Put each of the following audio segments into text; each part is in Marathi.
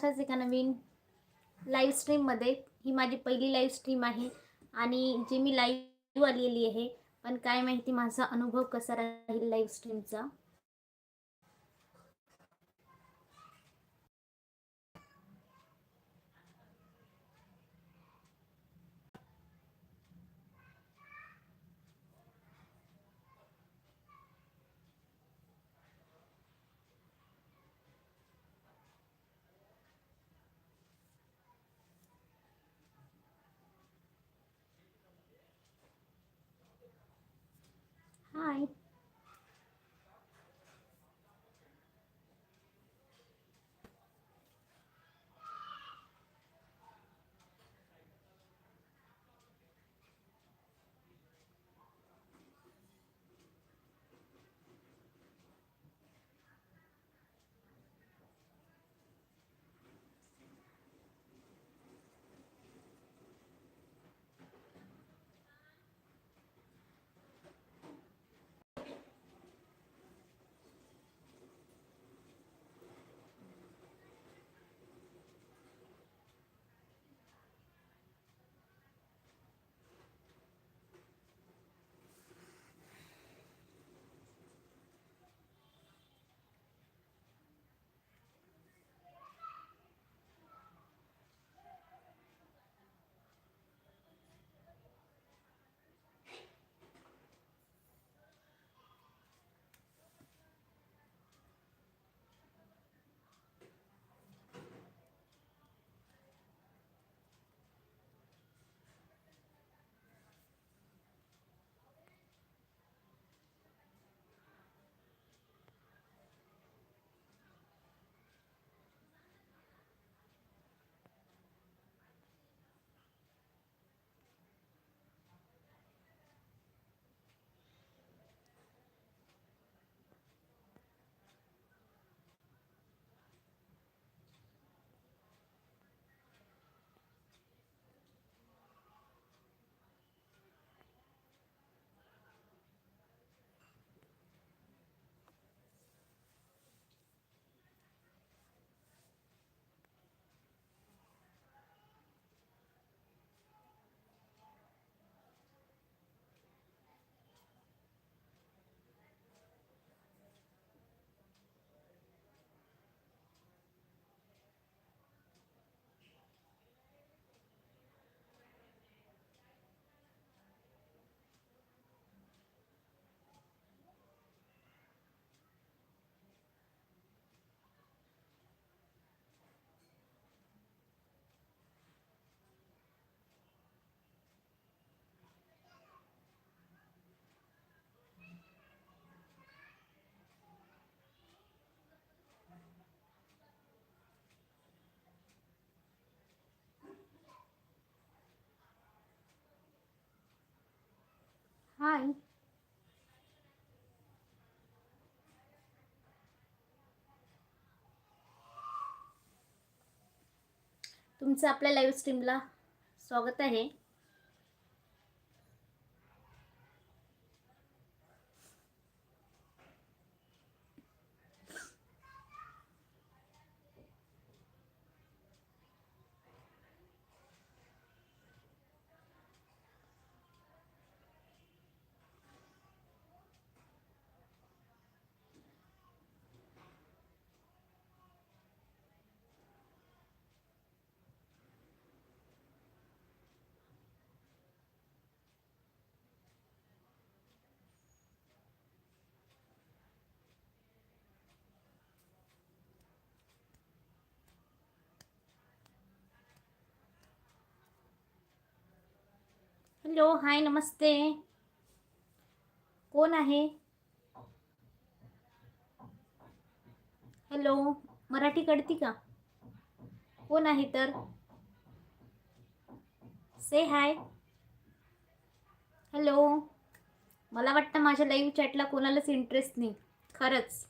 अशाच एका नवीन लाईव्ह स्ट्रीममध्ये ही माझी पहिली लाईव्ह स्ट्रीम आहे आणि जी मी लाईव्ह आलेली आहे पण काय माहिती माझा अनुभव कसा राहील लाईव्ह स्ट्रीमचा हाय हाय तुमचं आपल्या लाईव्ह स्ट्रीमला स्वागत आहे. हॅलो हाय नमस्ते. कोण आहे? हॅलो मराठी कळती का? कोण आहे तर? से हाय हॅलो मला वाटतं माझ्या लाईव्ह चॅटला कोणालाच इंटरेस्ट नाही. खरंच.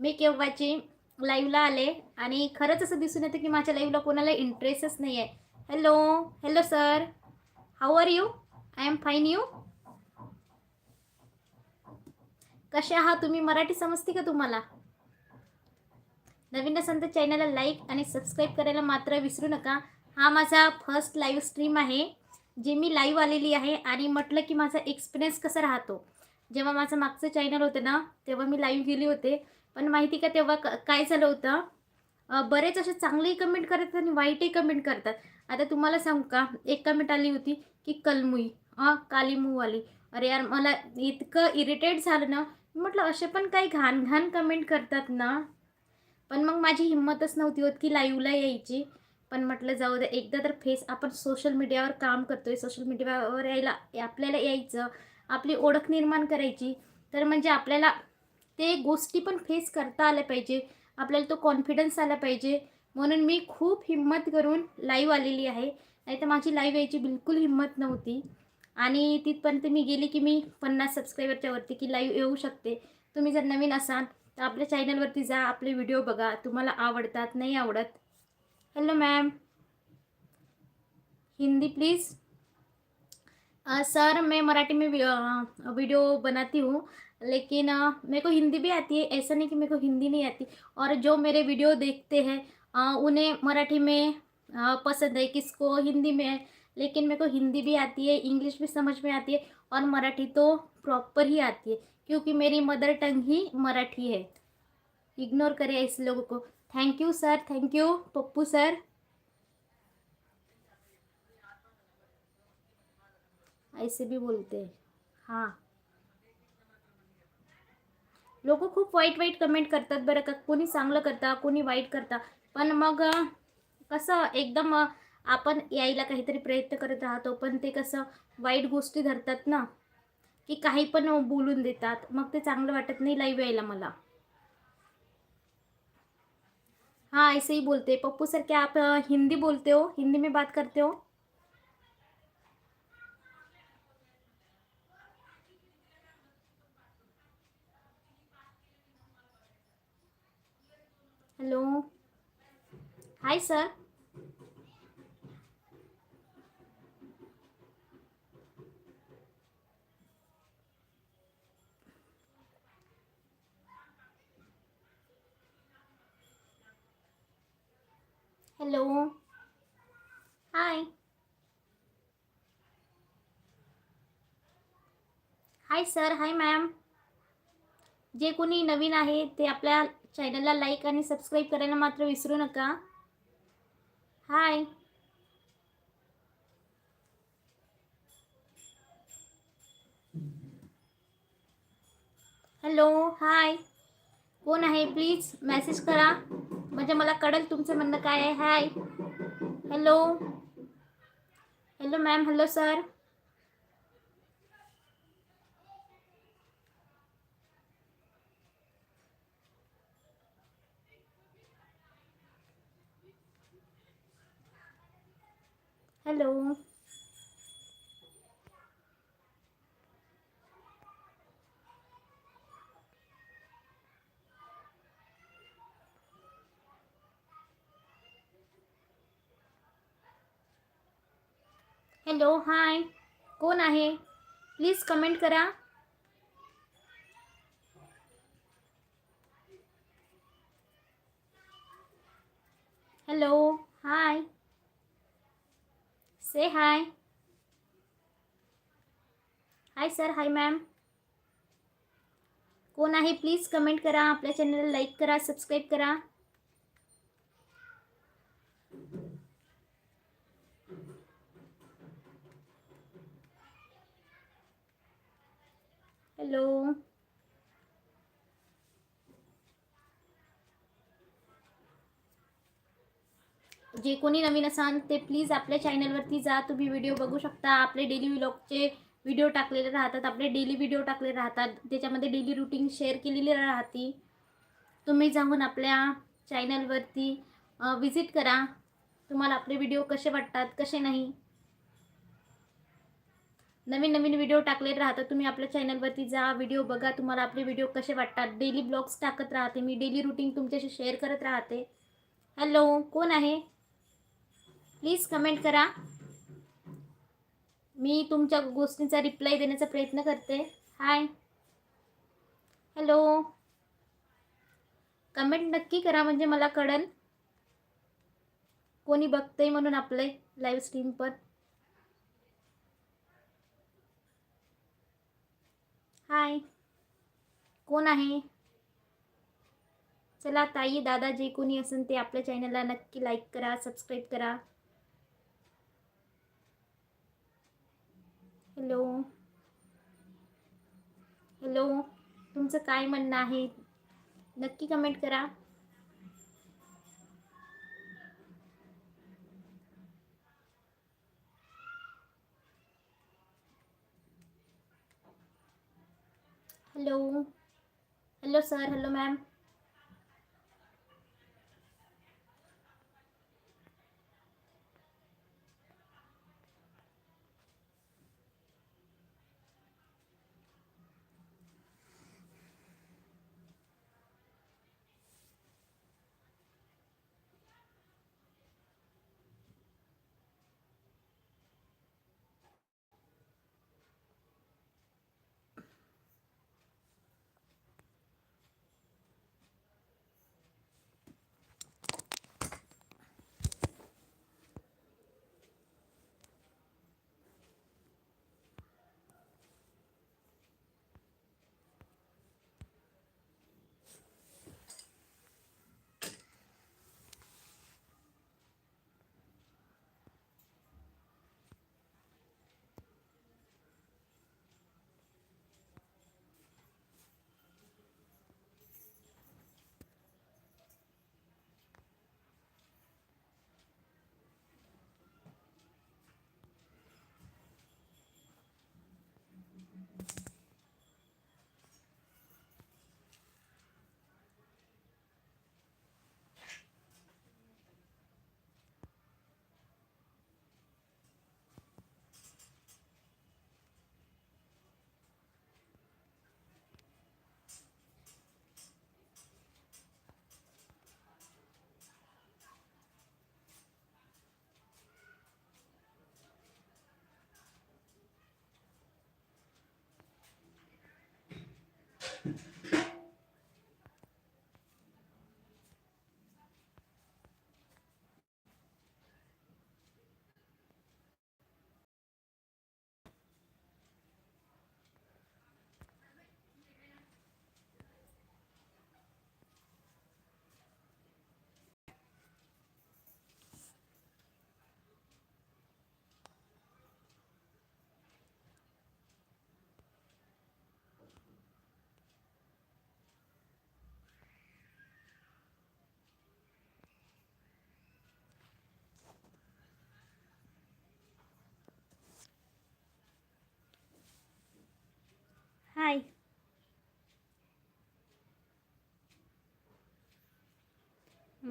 मी केव्हाची लाईव्हला आले आणि खरंच असं दिसून येतं की माझ्या लाईव्हला कोणाला इंटरेस्टच नाही आहे hello hello sir how are you I am fine you कसे आहात तुम्ही? मराठी समजते का तुम्हाला? नवीन संत तर चॅनलला लाईक आणि सबस्क्राईब करायला मात्र विसरू नका. हा माझा फर्स्ट लाईव्ह स्ट्रीम आहे. जे मी लाईव्ह आलेली आहे आणि म्हटलं की माझा एक्सपिरियन्स कसा राहतो. जेव्हा माझं मागचं चॅनल होतं ना तेव्हा मी लाईव्ह गेली होते. पण माहिती का तेव्हा क काय झालं होतं? बरेच असे चांगलेही कमेंट करतात आणि वाईटही कमेंट करतात. आता तुम्हाला सांगू का? एक कमेंट आली होती की कलमुई. हां काली अरे यार मला इतकं इरिटेट झालं ना. म्हटलं असे पण काही घाण घाण कमेंट करतात ना. पण मग माझी हिंमतच नव्हती होत की लाईव्हला यायची. पण म्हटलं जाऊ दे. एकदा तर फेस आपण सोशल मीडियावर काम करतोय. सोशल मीडियावर यायला आपल्याला यायचं. आपली ओळख निर्माण करायची. तर म्हणजे आपल्याला ते गोष्टी पण फेस करता आल्या पाहिजे. आपल्याला तो कॉन्फिडन्स आला पाहिजे. म्हणून मी खूप हिंमत करून लाईव्ह आलेली आहे. नाही तर माझी लाईव्ह यायची बिलकुल हिंमत नव्हती. आणि तिथपर्यंत मी गेली की मी पन्नास सबस्क्रायबरच्या वरती की लाईव्ह येऊ शकते. तुम्ही जर नवीन असाल तर आपल्या चॅनलवरती जा आपले व्हिडिओ बघा. तुम्हाला आवडतात नाही आवडत. Hello ma'am Hindi please sir मैं मराठी में वीडियो बनाती हूँ लेकिन मेरे को हिंदी भी आती है. ऐसा नहीं कि मेरे को हिंदी नहीं आती. और जो मेरे वीडियो देखते हैं उन्हें मराठी में पसंद है, किसको? हिंदी में। है लेकिन मेरे को हिंदी भी आती है, इंग्लिश भी समझ में आती है और मराठी तो प्रॉपर ही आती है, क्योंकि मेरी मदर टंग ही मराठी है। इग्नोर करें ऐसे लोगों को। Thank you sir thank you Pappu sir ऐसे भी बोलते हैं। हाँ। लोक खूप वाईट वाईट कमेंट करतात बरं का। कोणी चांगलं करता, कोणी वाईट करता। पण मग कसं एकदम आपण यायला काहीतरी प्रयत्न करत राहतो पण ते कसं वाईट गोष्टी धरतात ना की काही पण बोलून देतात. मग ते चांगलं वाटत नाही लाईव्ह यायला मला. हाँ ऐसे ही बोलते. पप्पू सर क्या आप हिंदी बोलते हो? हिंदी में बात करते हो? Hello hi sir hello hi hi sir hi ma'am जे कोणी नवीन आहे ते आपल्या चॅनलला लाईक आणि सबस्क्राईब करायला मात्र विसरू नका. हाय हॅलो हाय कोण आहे? प्लीज मेसेज करा. म्हणजे मला कळेल तुमचं म्हणणं काय आहे. Hi hello hello ma'am hello sir hello. Hello hi. कोण आहे? प्लीज कमेंट करा. Hello. Say hi hi sir hi ma'am कोण आहे? प्लीज कमेंट करा. आपल्या चॅनलला लाईक करा सबस्क्राईब करा. हॅलो जे कोणी नवीन असाल ते प्लीज आपल्या चॅनलवरती जा. तुम्ही व्हिडिओ बघू शकता. आपले डेली व्लॉगचे व्हिडिओ टाकलेले राहतात. आपले डेली व्हिडिओ टाकलेले राहतात. त्याच्यामध्ये डेली रुटीन शेअर केलेली राहते. तुम्ही जाऊन आपल्या चॅनलवरती विजिट करा. तुम्हाला आपले व्हिडिओ कसे वाटतात कसे नाही. नवीन नवीन व्हिडिओ टाकलेले राहतात. तुम्ही आपल्या चॅनलवरती जा व्हिडिओ बघा. तुम्हाला आपले व्हिडिओ कसे वाटतात. डेली ब्लॉग्स टाकत राहते. मी डेली रुटीन तुमच्याशी शेअर करत राहते. हॅलो कोण आहे? प्लीज कमेंट करा. मी तुमच्या गोष्टींचा रिप्लाय देण्याचा प्रयत्न करते. हाय. हॅलो. कमेंट नक्की करा म्हणजे मला कळेल. कोणी बघतंय म्हणून आपले लाईव्ह स्ट्रीम पण. हाय. कोण आहे? चला ताई दादा जे कोणी असेल ते आपल्या चॅनलला नक्की लाईक करा सबस्क्राईब करा. हॅलो. हॅलो तुमचं काय नक्की कमेंट करा. Hello. Hello sir hello ma'am.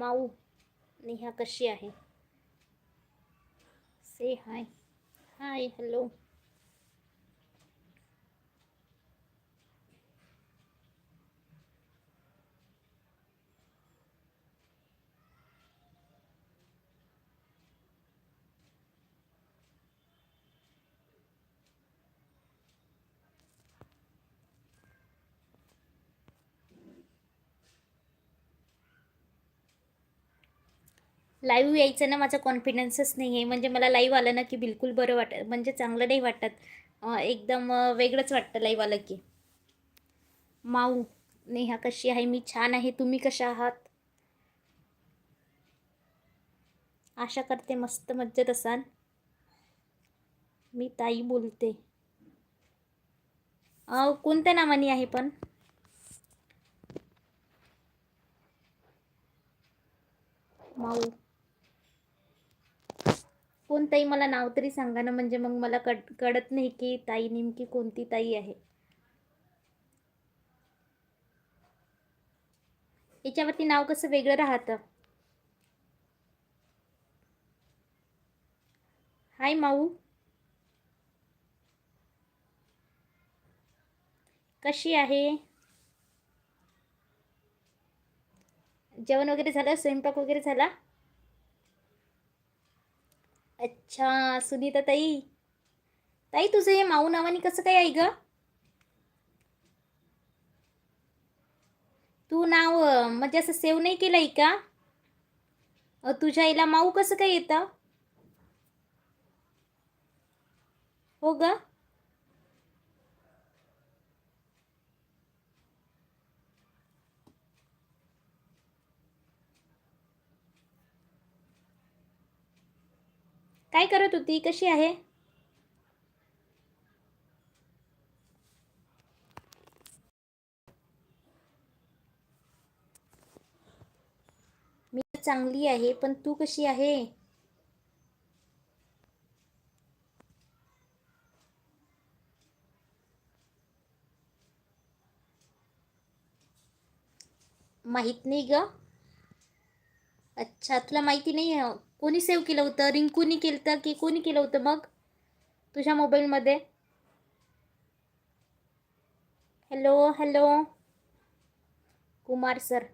माऊ नेहा कशी आहे? से हाय हाय हॅलो लाईव्ह यायचं ना माझा कॉन्फिडन्सच नाही आहे. म्हणजे मला लाईव्ह आलं ना की बिलकुल बरं वाटत म्हणजे चांगलं नाही वाटत. एकदम वेगळंच वाटतं लाईव्ह आलं की. माऊ नेहा कशी आहे? मी छान आहे. तुम्ही कशा आहात? आशा करते मस्त मज्जेत असाल. मी ताई बोलते. कोणत्या नावाने आहे पण? माऊ. कोण ताई मला नाव तरी सांगा ना म्हणजे मग मला कड कळत नाही की ताई नेमकी कोणती ताई आहे. याच्यावरती नाव कसं वेगळं राहतं? हाय माऊ. कशी आहे? जेवण वगैरे झालं? स्वयंपाक वगैरे झाला? अच्छा सुनीता ताई. ताई तुझं हे माऊ नावाने कसं काय आहे ग? तू नाव म्हणजे असं सेव्ह नाही केलं आहे का तुझ्या आईला माऊ कसं काय येतं? हो ग? काय करत होती? कशी आहे? मी चांगली आहे पण तू कशी आहे? माहीत नाही ग. अच्छा तुला माहिती नाही आहे कोणी सेव्ह केलं होतं? रिंकूनी केलं होतं की कोणी केलं होतं मग? तुझ्या मोबाईलमध्ये हॅलो हॅलो कुमार सर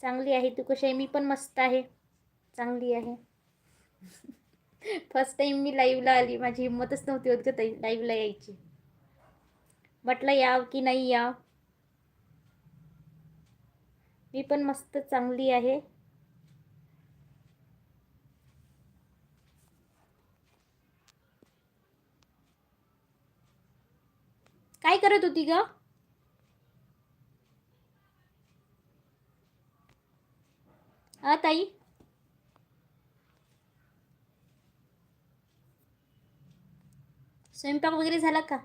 चांगली आहे तू कशी आहे? मी पण मस्त आहे. चांगली आहे. फर्स्ट टाईम मी लाईव्हला आली. माझी हिंमतच नव्हती होत का ताई लाईव्हला यायची. म्हटलं याव की नाही याव? मी पण मस्त चांगली आहे. काय करत होती ग? हा ताई? स्वयंपाक वगैरे झाला का?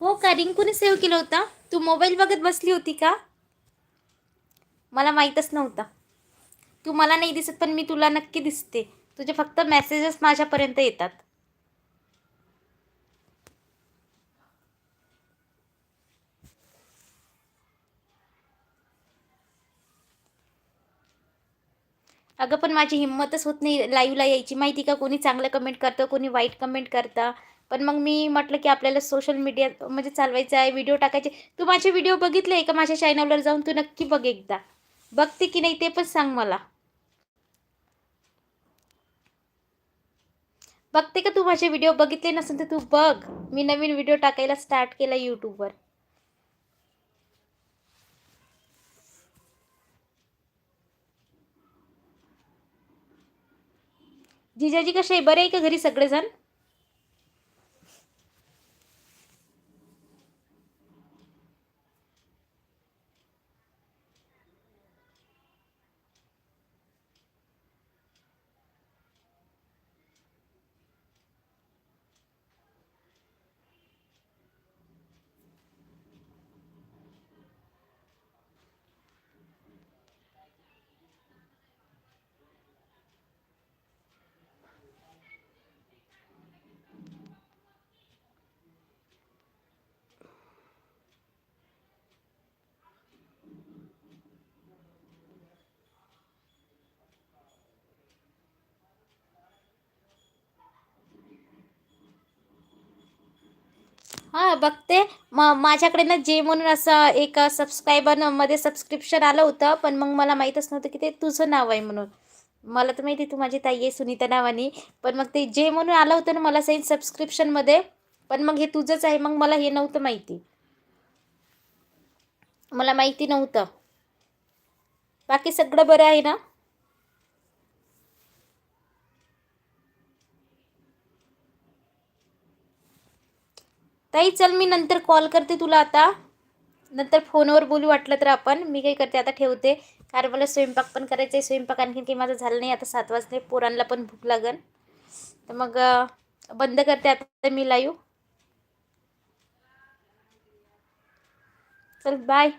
हो का? रिंकूने सेव्ह केला होता. तू मोबाईल बघत बसली होती का? मला माहीतच नव्हता. तू मला नाही दिसत पण मी तुला नक्की दिसते. तुझे फक्त मेसेजेस माझ्यापर्यंत येतात. अगं पण माझी हिंमतच होत नाही लाईव्हला यायची. माहिती का कोणी चांगलं कमेंट करतं कोणी वाईट कमेंट करतं? पण मग मी म्हटलं की आपल्याला सोशल मीडिया म्हणजे चालवायचं आहे व्हिडिओ टाकायचे. तू माझे व्हिडिओ बघितले का माझ्या चॅनलवर जाऊन? तू नक्की बघ एकदा. बघते की नाही ते पण सांग मला. बघते का तू माझे व्हिडिओ बघितले नसेल तर तू बघ. मी नवीन व्हिडिओ टाकायला स्टार्ट केला यूट्यूबवर जिजाजी कसे आहे? बरे आहे का घरी सगळेजण? हां बघते. म माझ्याकडे ना जे म्हणून असं एक सबस्क्रायबरमध्ये सबस्क्रिप्शन आलं होतं पण मग मला माहीतच नव्हतं की ते तुझं नाव आहे म्हणून. मला तर माहिती आहे तू माझी ताई आहे सुनीता नावानी. पण मग ते जे म्हणून आलं होतं ना मला सही सबस्क्रिप्शनमध्ये पण मग हे तुझंच आहे मग मला हे नव्हतं माहिती. मला माहिती नव्हतं. बाकी सगळं बरं आहे ना? ताई चल मी नंतर कॉल करते तुला आता. नंतर फोनवर बोलू वाटलं तर आपण. मी काही करते आता ठेवते. कारण मला स्वयंपाक पण करायचा आहे स्वयंपाक आणखीन काही माझं झालं नाही. आता सात वाजले. पोरांना पण भूक लागन. तर मग बंद करते आता मी लाईव्ह. चल बाय